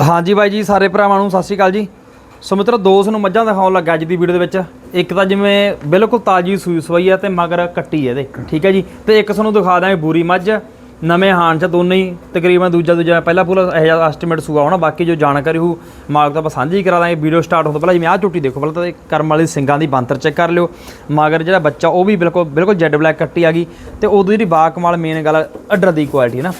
ਹਾਂਜੀ ਬਾਈ ਜੀ, ਸਾਰੇ ਭਰਾਵਾਂ ਨੂੰ ਸਤਿ ਸ਼੍ਰੀ ਅਕਾਲ ਜੀ। ਸੋ ਮਿੱਤਰੋ, ਦੋ ਨੂੰ ਮੱਝਾਂ ਦਿਖਾਉਣ ਲੱਗਾ ਅੱਜ ਦੀ ਵੀਡੀਓ ਦੇ ਵਿੱਚ। ਇੱਕ ਤਾਂ ਜਿਵੇਂ ਬਿਲਕੁਲ ਤਾਜੀ ਸੂਈ ਸਵਾਈ ਹੈ ਤੇ ਮਗਰ ਕੱਟੀ ਹੈ ਇਹਦੇ, ਠੀਕ ਹੈ ਜੀ? ਤੇ ਇੱਕ ਤੁਹਾਨੂੰ ਦਿਖਾ ਦਾਂਗੇ ਬੂਰੀ ਮੱਝ। ਨਵੇਂ ਹਾਨ ਚ ਦੋਨੇ ਹੀ ਤਕਰੀਬਨ ਦੂਜਾ ਦੂਜਾ, ਪਹਿਲਾ ਪੂਰਾ ਇਹ ਜਿਹਾ ਐਸਟੀਮੇਟ ਸੂਆ ਹੋਣਾ, ਬਾਕੀ ਜੋ ਜਾਣਕਾਰੀ ਹੋ ਮਾਲਕ ਤਾਂ ਆਪਾਂ ਸਾਂਝੀ ਕਰਾ ਦਾਂਗੇ। ਵੀਡੀਓ ਸਟਾਰਟ ਹੋਣ ਤੋਂ ਪਹਿਲਾਂ ਜਿਵੇਂ ਆਹ ਝੁੱਟੀ ਦੇਖੋ, ਪਹਿਲਾਂ ਤਾਂ ਇਹ ਕਰਮ ਵਾਲੀ ਸਿੰਗਾਂ ਦੀ ਬੰਤਰ ਚੈੱਕ ਕਰ ਲਿਓ। ਮਗਰ ਜਿਹੜਾ ਬੱਚਾ, ਉਹ ਵੀ ਬਿਲਕੁਲ ਬਿਲਕੁਲ ਜੈਡ ਬਲੈਕ ਕੱਟੀ ਆ ਗਈ। ਤੇ ਉਦੋਂ ਜਿਹੜੀ ਬਾ ਕਮਾਲ ਮੇਨ ਗੱਲ ਅੱਡਰ ਦੀ ਕੁਆਲਿਟੀ ਹੈ ਨਾ।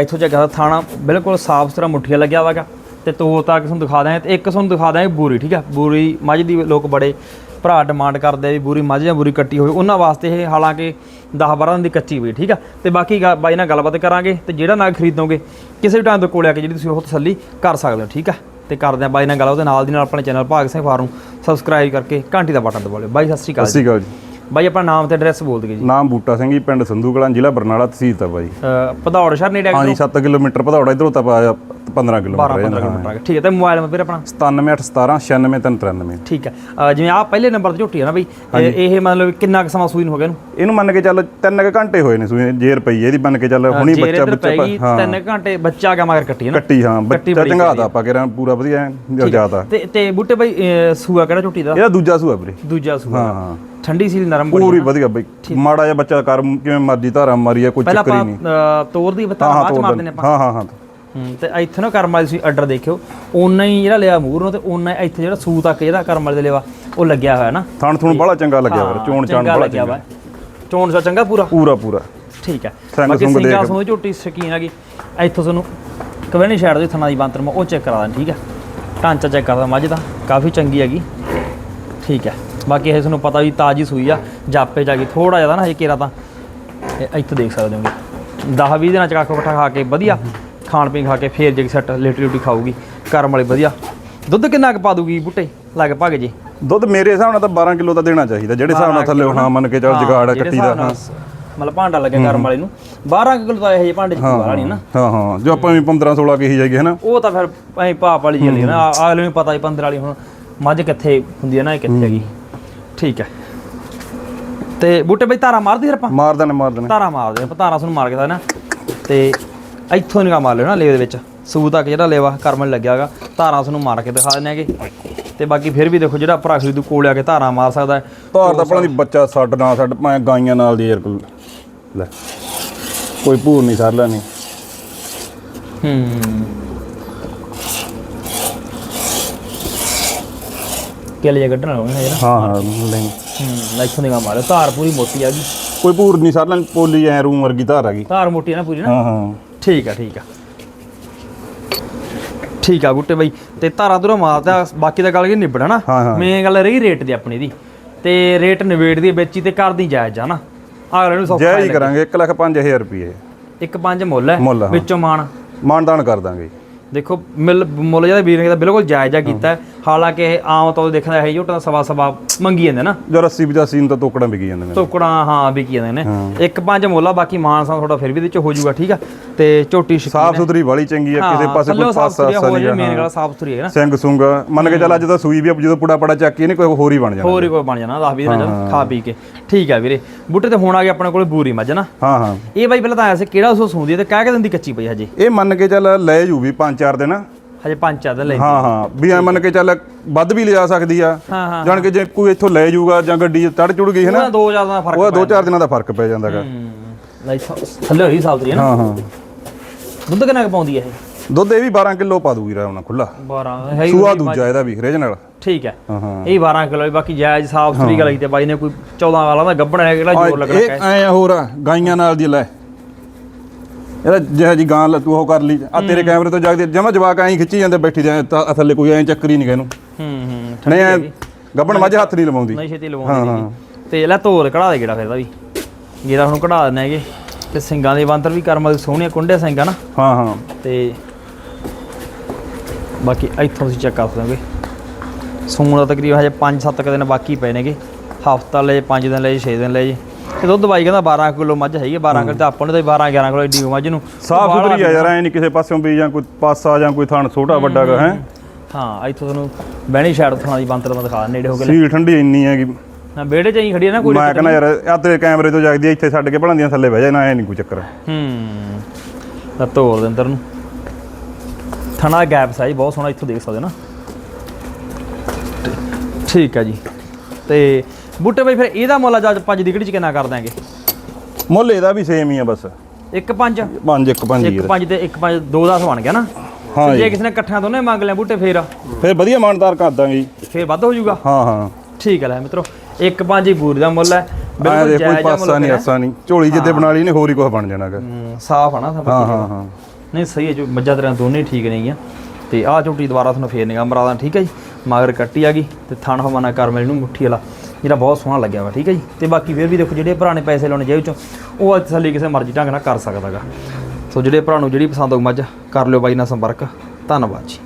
ਇੱਥੋਂ ਚੈੱਕ ਕਰਦਾ, ਥਾਣਾ ਬਿਲਕੁਲ ਸਾਫ਼ ਸੁਥਰਾ ਮੁੱਠੀਆ ਲੱਗਿਆ ਵਾਗਾ ਤੇ ਤੋਰ ਤੱਕ ਤੁਹਾਨੂੰ ਦਿਖਾ ਦਾਂਗੇ ਤੇ ਇੱਕ ਤੁਹਾਨੂੰ ਦਿਖਾ ਦਾਂਗੇ ਬੂਰੀ ਠੀਕ ਆ? ਬੂਰੀ ਮੱਝ ਦੀ ਲੋਕ ਬੜੇ ਭਰਾ ਡਿਮਾਂਡ ਕਰਦੇ ਆ ਵੀ ਬੂਰੀ ਮੱਝ ਜਾਂ ਬੂਰੀ ਕੱਟੀ ਹੋਵੇ। ਉਹਨਾਂ ਵਾਸਤੇ ਇਹ ਹਾਲਾਂਕਿ 10 12 ਦਿਨ ਦੀ ਕੱਚੀ ਹੋਈ ਠੀਕ ਆ? ਤੇ ਬਾਕੀ ਬਾਈ ਨਾਲ ਗੱਲਬਾਤ ਕਰਾਂਗੇ ਤੇ ਜਿਹੜਾ ਨਾਗ ਖਰੀਦੋਗੇ ਕਿਸੇ ਵੀ ਟਾਈਮ ਤੋਂ ਕੋਲੇ ਆ ਕੇ ਜਿਹੜੀ ਤੁਸੀਂ ਉਹ ਤਸੱਲੀ ਕਰ ਸਕਦੇ ਹੋ ਠੀਕ ਆ? ਤੇ ਕਰਦੇ ਆ ਬਾਈ ਨਾਲ ਗੱਲ ਉਹਦੇ ਨਾਲ ਦੀ ਨਾਲ ਆਪਣੇ ਚੈਨਲ ਭਾਗ ਸਿੰਘ ਫਾਰਮ ਸਬਸਕ੍ਰਾਈਬ ਕਰਕੇ ਘੰਟੀ ਦਾ ਬਟਨ ਦਬਾ ਲਿਓ ਬਾਈ ਸਤਿ ਸ਼੍ਰੀ ਅਕਾਲ ਸਤਿ ਸ਼੍ਰੀ ਅਕਾਲ ਜੀ। ਬਾਈ ਆਪਣਾ ਨਾਮ ਤੇ ਐਡਰੈਸ ਬੋਲ ਦਿਓ ਜੀ। ਨਾਮ ਬੂਟਾ ਸਿੰਘ ਜੀ ਪਿੰਡ ਸੰਧੂ ਕਲਾਂ ਜ਼ਿਲ੍ਹਾ ਬਰਨਾਲਾ ਤਹਿਸੀਲ ਤਾਂ ਬਾਈ। ਭਦੌੜ ਸ਼ਹਿਰ ਨੇੜੇ ਆ ਹਾਂਜੀ 7 ਕਿਲੋਮੀਟਰ ਭਦੌੜਾ ਇਧਰੋਂ ਤਾਂ ਪਾਇਆ 15 12 ਕਿਲੋਮੀਟਰ 15 ਕਿਲੋਮੀਟਰ ਆ ਗਿਆ। ਠੀਕ ਹੈ ਤੇ ਮੋਬਾਈਲ ਨੰਬਰ ਆਪਣਾ? 97817 96393 ਠੀਕ ਹੈ। ਜਿਵੇਂ ਆ ਪਹਿਲੇ ਨੰਬਰ ਤੇ ਝੋਟੀ ਹੈ ਨਾ ਬਈ ਇਹ ਇਹ ਮਤਲਬ ਕਿੰਨਾ ਕੁ ਸਮਾਂ ਸੂਈ ਨੂੰ ਹੋ ਗਿਆ ਇਹਨੂੰ? ਇਹਨੂੰ ਮੰਨ ਕੇ ਚੱਲ 3 ਕੁ ਘੰਟੇ ਹੋਏ ਨੇ ਸੂਏ ਜੇ ਰੁਪਈਏ ਇਹਦੀ ਮੰਨ ਕੇ ਚੱਲ ਹੁਣੀ ਜੇ ਬੱਚਾ ਬੱਚਾ ਪੈ ਗਈ ਤਿੰਨ ਘੰਟੇ ਬੱਚਾ ਆ ਗਿਆ ਮਗਰ ਕੱਟੀ ਹੈ ਨਾ। ਕੱਟੀ ਹਾਂ ਬੱਚਾ ਚੰਗਾਤਾ ਆਪਾਂ ਕਿਹੜਾ ਪੂਰਾ ਵਧੀਆ ਜ਼ਿਆਦਾ। ਤੇ ਤੇ ਬੂਟੇ ਬਈ ਸੂਆ ਕਿਹੜਾ ਝੋਟੀ ਦਾ? ਇਹਦਾ ਦੂਜਾ ਸੂਆ ਵੀਰੇ। ਦੂਜਾ ਸੂਆ। ਹਾਂ ਹਾਂ। ਠੰਡੀ ਸੀ ਨਰਮ ਬੜੀ ਪੂਰੀ ਵਧੀਆ ਬਈ। ਮਾੜਾ ਜਿਹਾ ਬੱਚਾ ਕਰ ਕਿਵੇਂ ਮਰਜ਼ੀ ਧਾਰਾ ਮਾਰੀ ਆ ਕੋਈ ਪਹਿਲਾਂ ਚੱਕਰ ਹੀ ਆਪਾਂ ਨਹੀਂ। ਅਹ, ਤੋਰ ਦੀ ਬਤਾ ਬਾਅਦ ਚ ਤੋੜ ਮਾਰਦੇ ਨੇ ਆਪਾਂ ਹਾਂ। ਹਾਂ ਹਾਂ ਹੂੰ, ਤੇ ਇੱਥੇ ਨਾ ਕਰਮ ਵਾਲੀ ਤੁਸੀਂ ਆਰਡਰ ਦੇਖਿਓ। ਓਨਾ ਹੀ ਜਿਹੜਾ ਲਿਆ ਮੂਰ ਨੂੰ ਤੇ ਓਨਾ ਹੀ ਇੱਥੇ ਜਿਹੜਾ ਸੂ ਤੱਕ ਜਿਹੜਾ ਕਰਮ ਵਾਲੇ ਦੇ ਲਿਆ ਉਹ ਲੱਗਿਆ ਹੋਇਆ ਨਾ। ਥਣ ਥੁਣ ਬੜਾ ਚੰਗਾ ਲੱਗਿਆ ਵੀਰੇ ਚੋਣ ਚਾਣ ਚੰਗਾ ਬੜਾ ਵਾ। ਚੋਣ ਸਾ ਚੰਗਾ ਪੂਰਾ? ਪੂਰਾ ਪੂਰਾ। ਠੀਕ ਹੈ ਬਾਕੀ ਸਿੰਗਾ। ਸਮੂਹ ਝੋਟੀ ਸ਼ਕੀਨ ਹੈਗੀ। ਇੱਥੋਂ ਤੁਹਾਨੂੰ ਕਵੈਣੀ ਸਾਈਡ ਦੇ ਥਣਾ ਦੀ ਬੰਤਰ ਮੈਂ ਉਹ ਚੈੱਕ ਕਰਾ ਦਾਂ ਠੀਕ ਹੈ ਢਾਂਚਾ ਚੈੱਕ ਕਰਦਾ ਮੱਝ ਦਾ ਕਾਫੀ ਚੰਗੀ ਹੈਗੀ। ਠੀਕ ਹੈ ਬਾਕੀ ਇਹ ਤੁਹਾਨੂੰ ਪਤਾ ਵੀ ਤਾਜੀ ਸੂਈ ਆ ਜਾਪੇ ਜਾ ਗਈ ਥੋੜਾ ਜ਼ਿਆਦਾ ਨਾ ਹਜੇ ਕੇਰਾ ਤਾਂ। ਇੱਥੇ ਦੇਖ ਸਕਦੇ ਹੋਗੇ। 10 20 ਦਿਨਾਂ ਚ ਕੱਖ ਪੱਠਾ ਖਾ ਕੇ ਵਧੀਆ। ਖਾਣ ਪੀਣ ਖਾ ਕੇ ਫੇਰ ਜੇ ਸੈੱਟ ਲੇਟੀ ਲੂਟੀ ਖਾਊਗੀ। ਕਰਮ ਵਾਲੀ ਵਧੀਆ। ਦੁੱਧ ਕਿੰਨਾ ਕੁ ਪਾ ਦੂਗੀ ਬੁੱਟੇ? ਲੱਗ ਭਗ ਜੀ। ਦੁੱਧ ਮੇਰੇ ਹਿਸਾਬ ਨਾਲ ਤਾਂ 12 ਕਿਲੋ ਤਾਂ ਦੇਣਾ ਚਾਹੀਦਾ ਜਿਹੜੇ ਹਿਸਾਬ ਨਾਲ ਥੱਲੇ ਹਾਂ ਮੰਨ ਕੇ ਚੱਲ ਜਗਾੜ ਕੱਟੀ ਦਾ। ਮਤਲਬ ਭਾਂਡਾ ਲੱਗਿਆ ਕਰਮ ਵਾਲੇ ਨੂੰ। 12 ਕਿਲੋ ਤਾਂ ਇਹ ਜਿਹੇ ਭਾਂਡੇ ਚ ਪਵਾ ਨਹੀਂ ਨਾ। ਹਾਂ ਹਾਂ। ਜੋ ਆਪਾਂ ਵੀ 15 16 ਕਹੀ ਜਾਈਏ ਹਨਾ। ਉਹ ਤਾਂ ਫਿਰ ਐਂ ਪਾਪ ਵਾਲੀ ਚੱਲੀ ਨਾ। ਆ- ਅਗਲੇ ਨੂੰ ਪਤਾ ਹੀ 15 ਵਾਲੀ ਹੁਣ ਮੱਝ ਕਿੱਥੇ ਹੁੰਦੀ ਹੈ ਨਾ ਇਹ ਕਿੱਥੇ ਹੈਗੀ। ਠੀਕ ਹੈ ਤੇ ਬੂਟੇ ਬਈ ਧਾਰਾ ਮਾਰਦੀ ਫਿਰ ਆਪਾਂ? ਮਾਰ ਦੇਣੇ ਮਾਰ ਦੇਣੇ ਧਾਰਾ ਮਾਰਦੇ ਆਪਾਂ ਧਾਰਾ ਸਾਨੂੰ ਮਾਰ ਕੇ ਦਾ ਨਾ ਤੇ ਇੱਥੋਂ ਨਿਗਾ ਮਾਰ ਲਿਓ ਨਾ ਲੇਵੇ ਦੇ ਵਿੱਚ। ਸੂ ਤੱਕ ਜਿਹੜਾ ਲੇਵਾ ਕਰਮਨ ਲੱਗਿਆ ਹੈਗਾ ਧਾਰਾ ਸਾਨੂੰ ਮਾਰ ਕੇ ਦਿਖਾ ਦਿੰਦੇ ਹੈਗੇ। ਤੇ ਬਾਕੀ ਫਿਰ ਵੀ ਦੇਖੋ ਜਿਹੜਾ ਭਰਾ ਖਰੀਦੂ ਕੋਲ ਆ ਕੇ ਧਾਰਾ ਮਾਰ ਸਕਦਾ ਹੈ। ਧਾਰ ਤਾਂ ਆਪਣਾ ਦੀ ਬੱਚਾ ਛੱਡ ਨਾ ਛੱਡ ਮੈਂ ਗਾਈਆਂ ਨਾਲ ਦੀ ਯਾਰ ਲੈ ਕੋਈ ਭੂਰ ਨਹੀਂ ਸਰਲਾ ਨਹੀਂ ਹੂੰ। ਕਿਲੇ ਕੱਢਣ ਲਾਉਣੇ ਹੈ ਹਾਂ ਹਾਂ ਲੈ। ਹੂੰ ਇੱਥੋਂ ਨਿਗਾ ਮਾਰਿਓ ਧਾਰ ਪੂਰੀ ਮੋਟੀ ਆ ਗਈ। ਕੋਈ ਭੂਰ ਨਹੀਂ ਸਰਲਾ ਪੋਲੀ ਐ ਰੂਮ ਵਰਗੀ ਧਾਰ ਹੈਗੀ ਧਾਰ ਮੋਟੀ ਆ ਨਾ ਪੂਰੀ ਨਾ। ਹਾਂ ਹਾਂ। ਠੀਕ ਆ ਠੀਕ ਆ। ਠੀਕ ਆ ਬੁੱਟੇ ਬਾਈ ਤੇ ਧਾਰਾ ਧੁਰਾ ਮਾਰਦਾ ਬਾਕੀ ਦਾ ਗੱਲ ਕੀ ਨਿਬੜਾ ਨਾ। ਮੇਨ ਗੱਲ ਰਹੀ ਰੇਟ ਦੀ ਆਪਣੀ ਦੀ। ਤੇ ਰੇਟ ਨਿਬੇੜ ਦੀ ਵੇਚੀ ਤੇ ਕਰਦੀ ਜਾਇਜ਼ ਆ ਨਾ। ਅਗਲੇ ਨੂੰ ਸੌਖਾ ਜੈ ਹੀ ਲੱਗੇ। ਕਰਾਂਗੇ 1 ਲੱਖ 5000 ਰੁਪਏ। ਇੱਕ ਪੰਜ ਮੁੱਲ ਹੈ। ਵਿੱਚੋਂ ਮਾਣ। ਮਾਨਦਾਨ ਕਰ ਦਾਂਗੇ। ਦੇਖੋ ਮਿਲ ਮੁੱਲ ਜਿਹੜਾ ਵੀਰ ਨੇ ਬਿਲਕੁਲ ਜਾਇਜ਼ ਆ ਕੀਤਾ। ਹਾਲਾਂਕਿ ਇਹ ਆਮ ਤੌਰ ਤੇ ਦੇਖਦਾ ਹੈ ਝੋਟਾ ਸਵਾ ਸਵਾ ਮੰਗੀ ਜਾਂਦੇ ਨਾ। ਜੋ ਰੱਸੀ ਵਜਾ ਸੀਨ ਤਾਂ ਤੋਕੜਾਂ ਵਿਕੀ ਜਾਂਦੇ ਨੇ। ਟੋਕੜਾ ਹਾਂ ਵਿਕੀ ਜਾਂਦੇ ਨੇ। ਇੱਕ ਪੰਜ ਮੁੱਲ ਆ ਬਾਕੀ ਮਾਨ ਸਾਂ ਥੋੜਾ ਫਿਰ ਵੀ ਇਹਦੇ ਚ ਹੋ ਜਾਊਗਾ ਠੀਕ ਆ। ਤੇ ਝੋਟੀ ਸਾਫ਼ ਸੁਥਰੀ ਵਾਲੀ ਚੰਗੀ ਆ ਕਿਸੇ ਪਾਸੇ ਕੋਈ ਪਾਸਾ ਹੋ ਨਹੀਂ ਜੇ ਮੇਨ ਗੱਲ ਸਾਫ਼ ਸੁਥਰੀ ਹੈ ਨਾ। ਸਿੰਘ ਸੁੰਗ ਮੰਨ ਕੇ ਚੱਲ ਅੱਜ ਤਾਂ ਸੂਈ ਵੀ ਆ, ਜਦੋਂ ਪੁੜਾ ਪੜਾ ਚੱਕੀ ਇਹਨੇ ਕੋਈ ਹੋਰ ਹੀ ਬਣ ਜਾਣਾ ਹੋਰ ਹੀ ਕੋਈ ਬਣ ਜਾਣਾ 10 20 ਦਿਨਾਂ ਖਾ ਪੀ ਕੇ। ਠੀਕ ਆ ਵੀਰੇ ਬੂਟੇ ਤੇ ਹੁਣ ਆ ਗਿਆ ਆਪਣੇ ਕੋਲ ਬੂਰੀ ਮੱਝ ਨਾ। ਹਾਂ ਹਾਂ। ਇਹ ਬਾਈ ਪਹਿਲਾਂ ਤਾਂ ਆਇਆ ਸੀ ਕਿਹੜਾ ਸੋ ਸੂੰਦੀ ਤੇ ਕਹਿ ਕੇ ਦਿੰਦੀ ਕੱਚੀ ਪਈ ਹਜੇ। ਇਹ ਮੰਨ ਕੇ ਚੱਲ ਲੈ ਜੂ ਵੀ 5-4 ਦਿਨ। ਹਜੇ ਪੰਜ ਚਾਰ ਦਿਨ ਲੈ ਹਾਂ ਹਾਂ। ਵੀ ਐ ਮੰਨ ਕੇ ਚੱਲ ਵੱਧ ਵੀ ਲਿਜਾ ਸਕਦੀ ਆ। ਹਾਂ ਹਾਂ ਜਾਣ ਕੇ ਜੇ ਕੋਈ ਇੱਥੋਂ ਲੈ ਜਾਊਗਾ ਜਾਂ ਗੱਡੀ ਤੜ ਚੁੜ ਗਈ ਹੈ ਨਾ ਦੋ ਜ਼ਿਆਦਾ ਦਾ ਫ਼ਰਕ ਉਹ ਦੋ ਚਾਰ ਦਿਨਾਂ ਦਾ ਫ਼ਰਕ ਪੈ ਜਾਂਦਾਗਾ ਹੂੰ। ਲੈ ਥੱਲੇ ਹੋਈ ਸਾਲਦੀ ਹੈ ਨਾ। ਹਾਂ ਹਾਂ। ਦੁੱਧ ਕਿੰਨਾ ਕੁ ਪਾਉਂਦੀ ਹੈ ਇਹ? ਦੁੱਧ ਇਹ ਵੀ 12 ਕਿਲੋ ਪਾ ਦੂਗੀ ਰਾਉਣਾ ਖੁੱਲਾ 12 ਹੈ ਹੀ ਸੂਆ ਦੂਜਾ ਇਹਦਾ ਵੀ ਰੀਜਨਲ ਠੀਕ ਹੈ। ਹਾਂ ਹਾਂ। ਇਹ 12 ਕਿਲੋ ਬਾਕੀ ਜਾਇਜ਼ ਸਾਫ਼ ਸੁਥਰੀ ਗੱਲ ਕੀਤੀ ਬਾਈ ਨੇ ਕੋਈ 14 ਵਾਲਾ ਦਾ ਗੱਬਣ ਹੈ ਕਿਹੜਾ ਜ਼ੋਰ ਲੱਗਣਾ ਇਹ ਐ ਹੋਰ ਗਾਈਆਂ ਨਾਲ ਦੀ ਲੈ। ਇਹਦਾ ਜਿਹੜਾ ਜੀ ਗਾਂ ਤੂੰ ਉਹ ਕਰ ਲਈ ਆ ਤੇਰੇ ਕੈਮਰੇ ਤੋਂ ਜਾਗਦੇ ਜਮਾ ਜਵਾਕ ਐਂ ਖਿੱਚੀ ਜਾਂਦੇ ਬੈਠੀ ਜਾਂ ਥੱਲੇ ਕੋਈ ਐਂ ਚੱਕਰੀ ਨਹੀਂ ਇਹਨੂੰ। ਹੂੰ ਹੂੰ ਨਹੀਂ ਐ ਗੱਬਣ ਮੱਝ ਹੱਥ ਨਹੀਂ ਲਵਾਉਂਦੀ। ਨਹੀਂ ਛੇਤੀ ਲਵਾਉਂਦੀ ਨਹੀਂ ਤੇ ਲੈ ਤੋਰ ਕਢਾ ਦੇ ਕਿਹੜਾ ਫਿਰਦਾ ਵੀ। ਜਿਹੜਾ ਹੁਣ ਕਢਾ ਦਿੰਦੇ ਹੈਗੇ। ਤੇ ਸਿੰਘਾਂ ਦੇ ਬੰਤਰ ਵੀ ਕਰਮ ਦੇ ਸੋਹਣੀਆਂ ਕੁੰਡੇ ਸਿੰਘਾਂ ਨਾ। ਹਾਂ ਹਾਂ। ਤੇ ਬਾਕੀ ਇੱਥੋਂ ਤੁਸੀਂ ਚੈੱਕ ਕਰ ਸਕਦੇ ਸੂਣ ਦਾ ਤਕਰੀਬਨ ਹਜੇ 5-7 ਦਿਨ ਬਾਕੀ ਪਏ ਨੇਗੇ। ਹਫਤਾ ਲੈ 5 ਦਿਨ ਲੈ 6 ਦਿਨ ਲੈ ਜੀ ਤੇ ਦੁੱਧ ਬਾਈ ਕਹਿੰਦਾ 12 ਕਿਲੋ ਮੱਝ ਹੈਗੀ ਹੈ, 12 ਕਿਲੋ ਤੇ ਆਪਾਂ ਨੂੰ ਤਾਂ 12 11 ਕਿਲੋ ਏਡੀ ਮੱਝ ਨੂੰ। ਸਾਫ਼ ਸੁਥਰੀ ਆ ਯਾਰ ਐ ਨਹੀਂ ਕਿਸੇ ਪਾਸਿਓਂ ਵੀ ਜਾਂ ਕੋਈ ਪਾਸਾ ਜਾਂ ਕੋਈ ਥਣ ਛੋਟਾ ਵੱਡਾ ਹੈ? ਹਾਂ ਇੱਥੋਂ ਤੁਹਾਨੂੰ ਬਹਿਣੀ ਸਾਈਡ ਤੋਂ ਦੀ ਬੰਤਰ ਮੈਂ ਦਿਖਾ ਨੇੜੇ ਹੋ ਕੇ ਸੀਲ ਠੰਡੀ ਇੰਨੀ ਹੈਗੀ। ਹਾਂ ਵਿਹੜੇ 'ਚ ਹੀ ਖੜੀ ਹੈ ਨਾ ਕੋਈ ਮੈਂ ਕਹਿੰਦਾ ਯਾਰ ਆ ਤੇਰੇ ਕੈਮਰੇ ਤੋਂ ਜਾਗਦੀ ਇੱਥੇ ਛੱਡ ਕੇ ਭਲਾਂਦੀਆਂ ਥੱਲੇ ਬਹਿ ਜਾਣਾ ਐ ਨਹੀਂ ਕੋਈ ਚੱਕਰ। ਹੂੰ। ਤਾਂ ਤੋਰ ਦੇ ਅੰਦਰ ਨੂੰ। ਥਣਾ ਗੈਪ ਸਾਈਜ਼ ਬਹੁਤ ਸੋਹਣਾ ਇੱਥੋਂ ਦੇਖ ਸਕਦੇ ਹੋ ਨਾ। ਠੀਕ ਹੈ ਜੀ। ਤੇ ਬੂਟੇ ਬਾਈ ਫਿਰ ਇਹਦਾ ਮੁੱਲ ਅੱਜ ਪੰਜ ਦੀ ਕਿਹੜੀ ਚ ਕਿੰਨਾ ਕਰ ਦਾਂਗੇ ਮੁੱਲ ਇਹਦਾ ਵੀ ਸੇਮ ਹੀ ਆ ਬਸ। ਇੱਕ ਪੰਜ? ਪੰਜ ਇੱਕ ਪੰਜ ਹੀ ਇੱਕ ਆ। ਪੰਜ ਤੇ ਇੱਕ ਪੰਜ ਦੋ ਦਸ ਬਣ ਗਿਆ ਨਾ? ਹਾਂ ਜੇ ਕਿਸੇ ਨੇ ਇਕੱਠਿਆਂ ਦੋਨੇ ਮੰਗ ਲਿਆ ਬੂਟੇ ਫੇਰ? ਫਿਰ ਵਧੀਆ ਮਾਨਦਾਰ ਕਰ ਦਾਂਗੇ ਫੇਰ ਵੱਧ ਹੋ ਜਾਊਗਾ? ਹਾਂ ਹਾਂ। ਠੀਕ ਹੈ ਲੈ ਮਿੱਤਰੋ ਇੱਕ ਪੰਜ ਹੀ ਬੂਰ ਦਾ ਮੁੱਲ ਹੈ। ਕੋਈ ਜਾਇਜ਼ ਆ ਪਾਸਾ ਮੁੱਲ ਨਹੀਂ। ਆਸਾ ਨਹੀਂ। ਝੋਲੀ ਜਿੱਦੇ ਬਣਾ ਲਈ ਨੇ ਹੋਰ ਹੀ ਕੁਝ ਬਣ ਜਾਣਾਗਾ। ਹੂੰ, ਸਾਫ਼ ਆ ਨਾ ਸਭ ਹਾਂ। ਹਾਂ ਹਾਂ। ਨਹੀਂ ਸਹੀ ਹੈ ਜੋ ਮੱਝਾਂ ਤੇਰਾ ਦੋਨੇ ਠੀਕ ਨੇਗੀਆਂ ਤੇ ਆਹ ਝੋਟੀ ਦੁਬਾਰਾ ਤੁਹਾਨੂੰ ਫੇਰ ਨਿਗਾਹ ਮਰਾਦਾ ਠੀਕ ਹੈ ਜੀ? ਮਗਰ ਕੱਟੀ ਆ ਗਈ ਤੇ ਥਣ ਹਵਾਨਾ ਕਰ ਮੈਨੂੰ ਮੁੱਠੀ ਵਾਲਾ। ਜਿਹੜਾ ਬਹੁਤ ਸੋਹਣਾ ਲੱਗਿਆ ਵਾ, ਠੀਕ ਹੈ ਜੀ? ਤੇ ਬਾਕੀ ਫਿਰ ਵੀ ਦੇਖੋ ਜਿਹੜੇ ਭਰਾ ਨੇ ਪੈਸੇ ਲਾਉਣੇ ਜੇਬ ਚੋਂ, ਉਹ ਅੱਜ ਥੱਲੇ ਕਿਸੇ ਮਰਜ਼ੀ ਢੰਗ ਨਾਲ ਕਰ ਸਕਦਾਗਾ। ਸੋ ਜਿਹੜੇ ਭਰਾ ਨੂੰ ਜਿਹੜੀ ਪਸੰਦ ਆਊ ਮੱਝ, ਕਰ ਲਿਓ ਬਾਈ ਨਾਲ ਸੰਪਰਕ। ਧੰਨਵਾਦ ਜੀ।